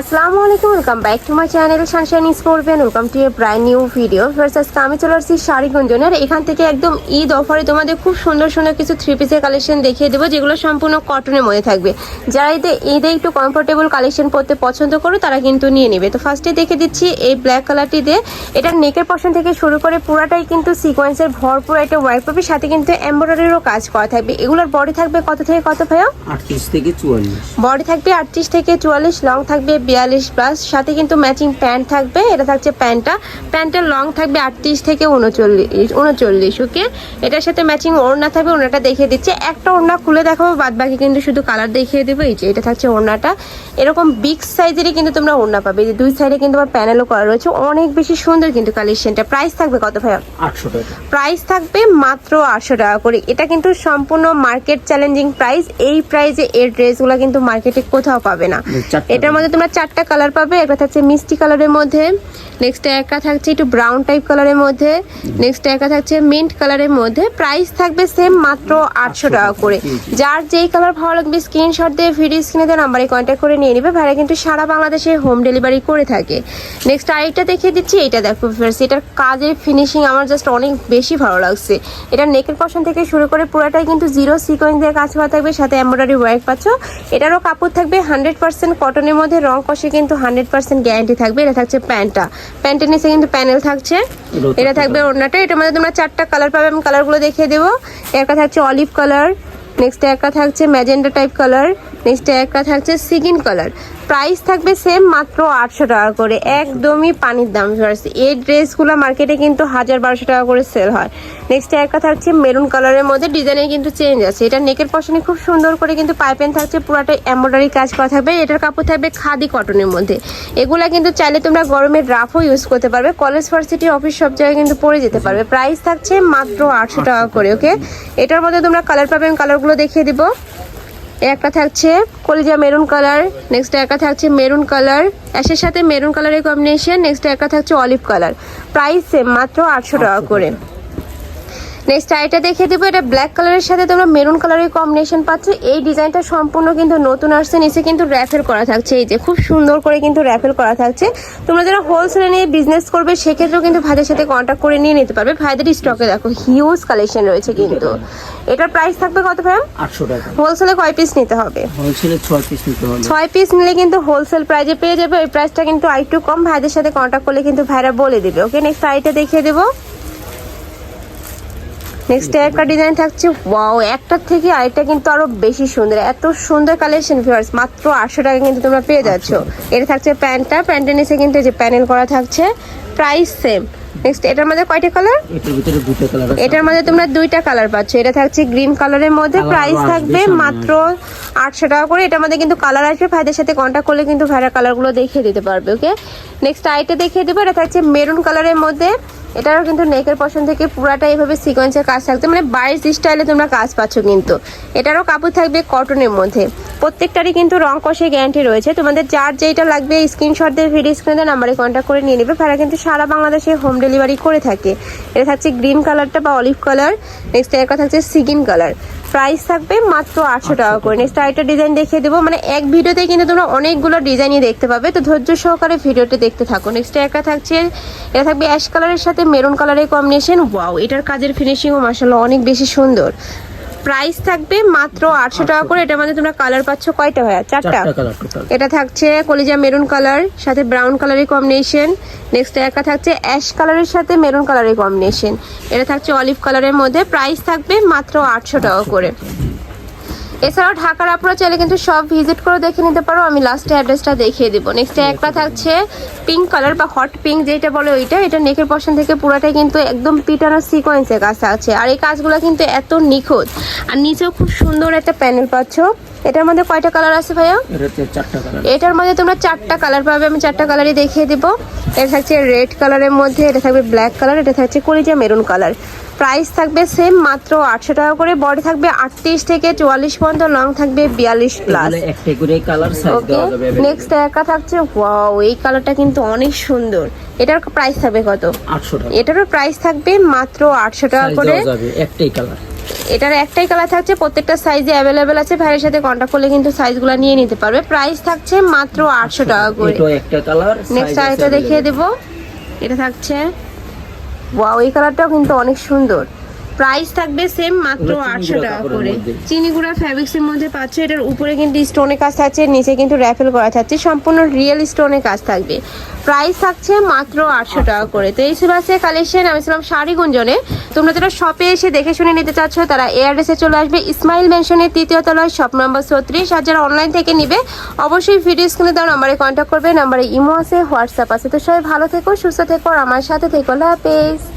আসসালামু আলাইকুম welcome back to my channel sunshine স্পোর্টবেন welcome to a brand new video first আজকে আমি চলে আসছি শাড়ি গুঞ্জনের। এখান থেকে একদম ঈদ অফারে তোমাদের খুব সুন্দর সুন্দর কিছু থ্রি পিসের কালেকশন দেখিয়ে দেবো যেগুলো সম্পূর্ণ কটনের মধ্যে থাকবে। যারা ঈদে ঈদে একটু কমফোর্টেবল কালেকশন পরতে পছন্দ করো তারা কিন্তু নিয়ে নেবে। তো ফার্স্টে দেখে দিচ্ছি এই ব্ল্যাক কালারটি দিয়ে। এটার নেকের পশন থেকে শুরু করে পুরাটাই কিন্তু সিকোয়েন্সের ভরপুর একটা ওয়াইপ পাবে সাথে কিন্তু এমব্রয়ডারিরও কাজ করা থাকবে। এগুলোর বডি থাকবে কত থেকে কত ভাইয়া? আটত্রিশ থেকে চুয়াল্লিশ। বডি থাকবে আটত্রিশ থেকে চুয়াল্লিশ লং থাকবে বিয়াল্লিশ প্লাস। সাথে কিন্তু ম্যাচিং প্যান্ট থাকবে এটা থাকছে প্যান্টটা। প্যান্টের লং থাকবে আটত্রিশ থেকে উনচল্লিশ উনচল্লিশ ওকে এটার সাথে ম্যাচিং ওড়না থাকবে ওড়নাটা দেখিয়ে দিচ্ছে। একটা ওড়না খুলে দেখাবো বাদ বাকি কিন্তু শুধু কালার দেখিয়ে দেবো। এই যে এটা থাকছে ওড়নাটা। এরকম বিগ সাইজেরই কিন্তু তোমরা ওড়না পাবে। যে দুই সাইডে কিন্তু আবার প্যানেলও করা রয়েছে। অনেক বেশি সুন্দর কিন্তু কালেকশনটা প্রাইস থাকবে কত ভাই আটশো টাকা। প্রাইস থাকবে মাত্র আটশো টাকা করে। এটা কিন্তু সম্পূর্ণ মার্কেট চ্যালেঞ্জিং প্রাইস এই প্রাইসে এর ড্রেসগুলো কিন্তু মার্কেটে কোথাও পাবে না। এটার মধ্যে তোমরা চারটা কালার পাবে একটা থাকছে মিষ্টি কালারের মধ্যে নেক্সট একটা থাকছে একটু ব্রাউন টাইপ কালারের মধ্যে নেক্সট একটা থাকছে মিন্ট কালারের মধ্যে প্রাইস থাকবে সেম মাত্র আটশো টাকা করে। যার যেই কালার ভালো লাগবে স্ক্রিনশট দিয়ে ভিডিও স্ক্রিনে দেওয়া নাম্বারে কন্ট্যাক্ট করে নিয়ে নেবে। ভাইরা কিন্তু সারা বাংলাদেশে হোম ডেলিভারি করে থাকে। নেক্সট আরেকটা দেখিয়ে দিচ্ছি এটা দেখো ফ্রেন্ডস এটার কাজের ফিনিশিং আমার জাস্ট অনেক বেশি ভালো লাগছে। এটা নেকের পশন থেকে শুরু করে পুরোটাই কিন্তু জিরো সিকোয়েন্স দিয়ে কাজ করা থাকবে সাথে এমব্রয়ডারি ওয়ার্ক পাচ্ছ। এটারও কাপড় থাকবে হান্ড্রেড পার্সেন্ট কটনের মধ্যে রং কষে কিন্তু হান্ড্রেড পার্সেন্ট গ্যারান্টি থাকবে। এটা থাকছে প্যান্টটা। প্যান্টের নিচে কিন্তু প্যানেল থাকছে। এটা থাকবে ওড়নাটা। এটার মধ্যে তোমরা চারটা কালার পাবে। আমি কালারগুলো দেখিয়ে দেবো। একটা থাকছে অলিভ কালার নেক্সট একটা থাকছে ম্যাজেন্ডা টাইপ কালার। নেক্সট একটা থাকছে সিগিন কালার। প্রাইস থাকবে সেম মাত্র আটশো টাকা করে। একদমই পানির দাম ফিরাচ্ছে এই ড্রেসগুলো মার্কেটে কিন্তু হাজার বারোশো টাকা করে সেল হয়। নেক্সট একটা থাকছে মেরুন কালারের মধ্যে ডিজাইনের কিন্তু চেঞ্জ আছে। এটা নেকের পশনে খুব সুন্দর করে কিন্তু পাইপেন থাকছে পুরাটা এমব্রয়ডারি কাজ করা থাকবে। এটার কাপড় থাকবে খাদি কটনের মধ্যে। এগুলা কিন্তু চাইলে তোমরা গরমের রাফও ইউজ করতে পারবে। কলেজ ভার্সিটি অফিস সব জায়গায় কিন্তু পরে যেতে পারবে। প্রাইস থাকছে মাত্র আটশো টাকা করে ওকে এটার মধ্যে তোমরা কালার পাবে, আমি কালারগুলো দেখিয়ে দিব। একটা থাকছে কলিজা মেরুন কালার নেক্সট একটা থাকছে মেরুন কালার, অ্যাশের সাথে মেরুন কালারের কম্বিনেশন নেক্সট একটা থাকছে অলিভ কালার প্রাইস সেম মাত্র আটশো টাকা করে। নেক্সট আইটা দেখিয়ে দেবো এটা ব্ল্যাক কালারের সাথে তোমরা মেরুন কালারের কম্বিনেশন পাচ্ছ। এই ডিজাইনটা সম্পূর্ণ কিন্তু নতুন আসছে নিচে কিন্তু র্যাফেল করা থাকছে। এই যে খুব সুন্দর করে কিন্তু র্যাফেল করা থাকছে। তোমরা যারা হোলসেলে নিয়ে বিজনেস করবে সেক্ষেত্রেও কিন্তু ভাইদের সাথে কন্ট্যাক্ট করে নিয়ে নিতে পারবে। ভাইদের স্টকে দেখো হিউজ কালেকশন রয়েছে কিন্তু। এটার প্রাইস থাকবে কত ভাই আটশো টাকা। হোলসেলে কয় পিস নিতে হবে? হোলসেলে ছয় পিস নিতে হবে। ছয় পিস নিলে কিন্তু হোলসেল প্রাইজে পেয়ে যাবে। ওই প্রাইসটা কিন্তু আরেকটু কম ভাইদের সাথে কন্ট্যাক্ট করলে কিন্তু ভাইরা বলে দিবে। ওকে নেক্সট আইটা দেখিয়ে দেবো। নেক্সট একটা ডিজাইন থাকছে ওয়াও একটার থেকে আরেকটা কিন্তু আরও বেশি সুন্দর। এত সুন্দর কালেকশন ভিউয়ার্স মাত্র আটশো টাকা কিন্তু তোমরা পেয়ে যাচ্ছ। এটা থাকছে প্যান্টটা প্যান্টের নিচে কিন্তু যে প্যানেল করা থাকছে প্রাইস সেম নেক্সট এটার মধ্যে কয়টা কালার এটার ভিতরে দুটো কালার আছে। এটার মধ্যে তোমরা দুইটা কালার পাচ্ছ। এটা থাকছে গ্রিন কালারের মধ্যে প্রাইস থাকবে মাত্র আটশো টাকা করে। এটার মধ্যে কিন্তু কালার আসবে ভাইদের সাথে কন্ট্যাক্ট করলে কিন্তু ভাইরা কালারগুলো দেখিয়ে দিতে পারবে ওকে নেক্সট আইটা দেখিয়ে দেবো। এটা থাকছে মেরুন কালারের মধ্যে। এটারও কিন্তু নেকের পশন থেকে পুরাটা এইভাবে সিকোয়েন্সের কাজ থাকতে মানে বাইশ স্টাইলে তোমরা কাজ পাচ্ছ কিন্তু। এটারও কাপড় থাকবে কটনের মধ্যে। প্রত্যেকটারই কিন্তু রং কষে গ্যারান্টি রয়েছে। তোমাদের যার যেটা লাগবে স্ক্রিনশট দিয়ে ভিডিও স্ক্রিনে নাম্বারে কন্ট্যাক্ট করে নিয়ে নেবে। ভাড়া কিন্তু সারা বাংলাদেশে হোম ডেলিভারি করে থাকে। এটা থাকছে গ্রিন কালারটা বা অলিভ কালার নেক্সট একটা থাকছে সিগিন কালার প্রাইস থাকবে মাত্র আটশো টাকা করে। নেক্সট আরেকটা ডিজাইন দেখিয়ে দেবো। মানে এক ভিডিওতে কিন্তু তোমরা অনেকগুলো ডিজাইনই দেখতে পাবে। তো ধৈর্য সহকারে ভিডিওটি দেখতে থাকো। নেক্সট একটা থাকছে, এটা থাকবে অ্যাশ কালারের সাথে মেরুন কালারের কম্বিনেশন ওয়াও এটার কাজের ফিনিশিংও মাসাল্লাহ অনেক বেশি সুন্দর। প্রাইস থাকবে মাত্র আটশো টাকা করে। এটার মধ্যে তোমরা কালার পাচ্ছ কয়টা ভাইয়া? চারটা? চারটা এটা থাকছে কলিজা মেরুন কালার সাথে ব্রাউন কালারের কম্বিনেশন নেক্সট একটা থাকছে অ্যাশ কালারের সাথে মেরুন কালারের কম্বিনেশন এটা থাকছে অলিভ কালারের মধ্যে। প্রাইস থাকবে মাত্র আটশো টাকা করে। এছাড়াও ঢাকার আপনারা চাইলে কিন্তু সব ভিজিট করে দেখে নিতে পারো। আমি লাস্টে অ্যাড্রেসটা দেখিয়ে দিব। নেক্সট একটা থাকছে পিঙ্ক কালার বা হট পিঙ্ক যেটা বলে ওইটা। এটা নেকের পশন থেকে পুরাটাই কিন্তু একদম পিটানো সিকোয়েন্সের কাজ আছে। আর এই কাজগুলো কিন্তু এত নিখুঁত। আর নিচেও খুব সুন্দর একটা প্যানেল পাচ্ছ। এটার মধ্যে কয়টা কালার আছে ভাইয়া? এটার মধ্যে তোমরা চারটা কালার পাবে আমি চারটা কালারই দেখিয়ে দিব। এটা থাকছে রেড কালারের মধ্যে এটা থাকবে ব্ল্যাক কালার এটা থাকছে কলিজা মেরুন কালার। প্রাইস থাকবে সেম মাত্র আটশো টাকা করে। বডি থাকবে আটত্রিশ থেকে চুয়াল্লিশ পর্যন্ত লং থাকবে বিয়াল্লিশ প্লাস ওকে নেক্সট একা থাকছে ওয়াও এই কালারটা কিন্তু অনেক সুন্দর। এটার প্রাইস থাকবে কত? আটশো টাকা। এটারও প্রাইস থাকবে মাত্র আটশো টাকা করে। একটাই কালার এটার একটাই কালার থাকছে প্রত্যেকটা সাইজে অ্যাভেলেবেল আছে। ভাইয়ের সাথে কন্ট্যাক্ট করলে কিন্তু সাইজগুলো নিয়ে নিতে পারবে। প্রাইস থাকছে মাত্র আটশো টাকা করে। এটাও একটা কালার নেক্সট আরেকটা দেখিয়ে দেবো। এটা থাকছে। ওয়াও এই কালারটাও কিন্তু অনেক সুন্দর। প্রাইস থাকবে সেম মাত্র আটশো টাকা করে। চিনি গুঁড়া ফ্যাব্রিক্স এর মধ্যে পাচ্ছ এটার উপরে কিন্তু স্টোনের কাজ থাকছে নিচে কিন্তু র্যাফেল করা থাকছে সম্পূর্ণ রিয়েল স্টোনের কাজ থাকবে। প্রাইস থাকছে মাত্র আটশো টাকা করে। তো এই ছিল আছে কালেকশন আমি ছিলাম শাড়ি গুঞ্জনে। তোমরা যারা শপে এসে দেখে শুনে নিতে চাচ্ছ তারা এয়ারড্রেসে চলে আসবে ইসমাইল মেনশনের তৃতীয় তলায় শপ নাম্বার ছত্রিশ। আর যারা অনলাইন থেকে নিবে অবশ্যই ভিডিও স্ক্রিনে দেওয়া নাম্বারে কন্ট্যাক্ট করবে নাম্বারে ইমো আছে হোয়াটসঅ্যাপ আছে। তো সবাই ভালো থেকো সুস্থ থেকো আর আমার সাথে থেকো। হাফেজ।